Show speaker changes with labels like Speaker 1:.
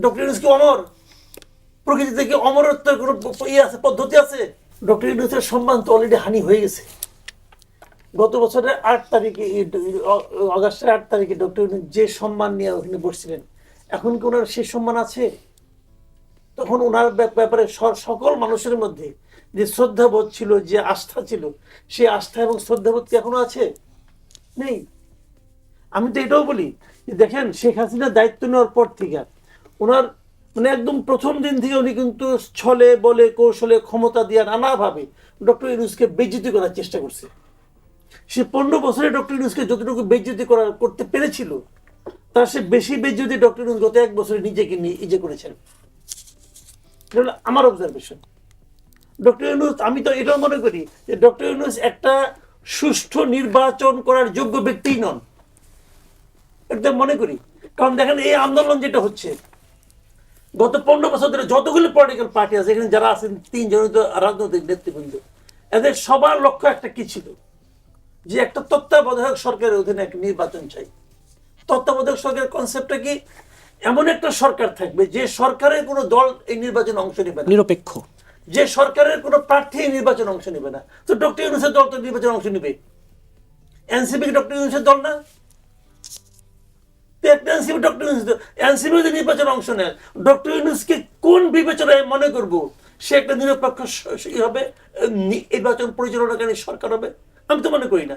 Speaker 1: Doctor Yunus কি অমর? প্রকৃতিতে কি অমরত্বের কোনো ইয়ে আছে, পদ্ধতি আছে? ডক্টর ইউনুসের সম্মান তো অলরেডি হানি হয়ে গেছে। গত বছরের আট তারিখে অগাস্টের আট তারিখে ডক্টর ইউনুস যে সম্মান নিয়ে ওখানে বসছিলেন, এখন কি ওনার সেই সম্মান আছে? তখন ওনার ব্যাপ- ব্যাপারে স- সকল মানুষের মধ্যে যে শ্রদ্ধাবোধ ছিল, যে আস্থা ছিল, সেই আস্থা এবং শ্রদ্ধাবোধ কি এখনও আছে? নেই। আমি তো এটাও বলি যে দেখেন, শেখ হাসিনা দায়িত্ব নেওয়ার পর থেকে ওনার মানে একদম প্রথম দিন থেকে উনি কিন্তু ছলে, বলে, কৌশলে ক্ষমতা দিয়ে নানাভাবে ডক্টর ইউনুসকে বেজ্জিতি করার চেষ্টা করছে। সে পনেরো বছরে ডক্টর ইউনুসকে যতটুকু বেজ্জিতি করার করতে পেরেছিল, তার সে বেশি বেজ্জিতি ডক্টর ইউনুস গত এক বছরে নিজেকে নিয়ে ইজে করেছেন। হলো আমার অবজারভেশন ডক্টর ইউনুস, আমি তো এটাও মনে করি যে ডক্টর ইউনুস একটা সুষ্ঠু নির্বাচন করার যোগ্য ব্যক্তিই নন। একদম মনে করি। কারণ দেখেন, এই আন্দোলন যেটা হচ্ছে গত পনেরো বছর ধরে যতগুলো পলিটিক্যাল পার্টি আছে এখানে যারা আছেন তিনজন তো রাজনৈতিক নেতৃবৃন্দ এদের সবার লক্ষ্য একটা কি ছিল? যে একটা তত্ত্বাবধায়ক সরকারের অধীনে একটা নির্বাচন চাই। তত্ত্বাবধায়ক সরকারের কনসেপ্টটা কি? এমন একটা সরকার থাকবে যে সরকারের কোনো দল এই নির্বাচনে অংশ নেবে না।
Speaker 2: নিরপেক্ষ।
Speaker 1: যে সরকারের কোনো প্রার্থী এই নির্বাচনে অংশ নেবে না। তো ডক্টর ইউনুসের দল তো নির্বাচনে অংশ নেবে। এনসিপি ডক্টর ইউনুসের দল না। এনসিপি ডক্টর ইউনুস এনসিপি যদি নির্বাচনে অংশ নেয় ডক্টর ইউনুসকে কোন বিবেচনায় মনে করব? সে একটা নিরপেক্ষ হবে নির্বাচন পরিচালনাকারী সরকার হবে? আমি তো মনে করি না।